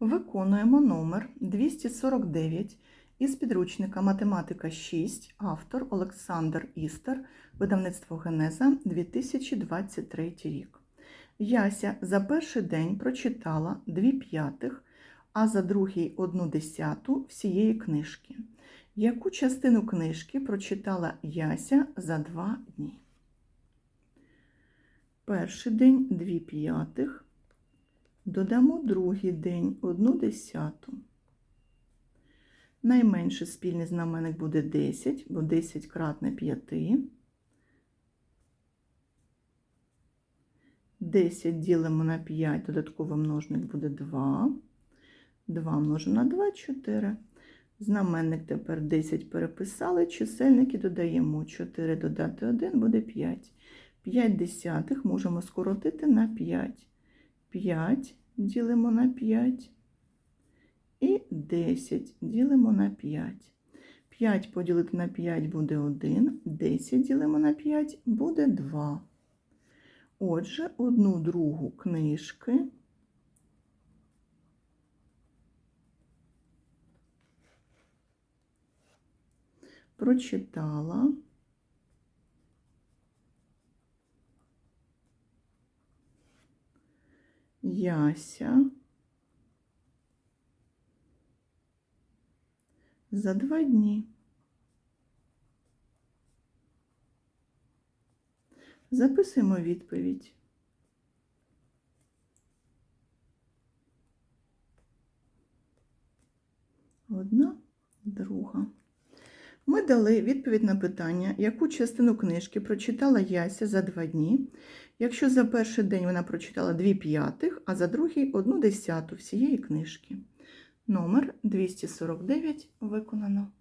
Виконуємо номер 249 із підручника Математика 6, автор Олександр Істер, видавництво Генеза 2023 рік. Яся за перший день прочитала 2 п'ятих, а за другий 1 десяту всієї книжки. Яку частину книжки прочитала Яся за 2 дні? Перший день 2 п'ятих. Додамо другий день 1 десяту. Найменший спільний знаменник буде 10, бо 10 кратне 5. 10 ділимо на 5, додатковий множник буде 2. 2 множимо на 2 – 4. Знаменник тепер 10 переписали, чисельники додаємо 4 додати 1 буде 5. 5 десятих можемо скоротити на 5. 5 ділимо на 5 і 10 ділимо на 5. 5 поділити на 5 буде 1, 10 ділимо на 5 буде 2. Отже, одну другу книжки прочитала Яся за два дні. Записуємо відповідь. Одна, друга. Ми дали відповідь на питання, яку частину книжки прочитала Яся за два дні, якщо за перший день вона прочитала 2 п'ятих, а за другий 1 десяту всієї книжки. Номер 249 виконано.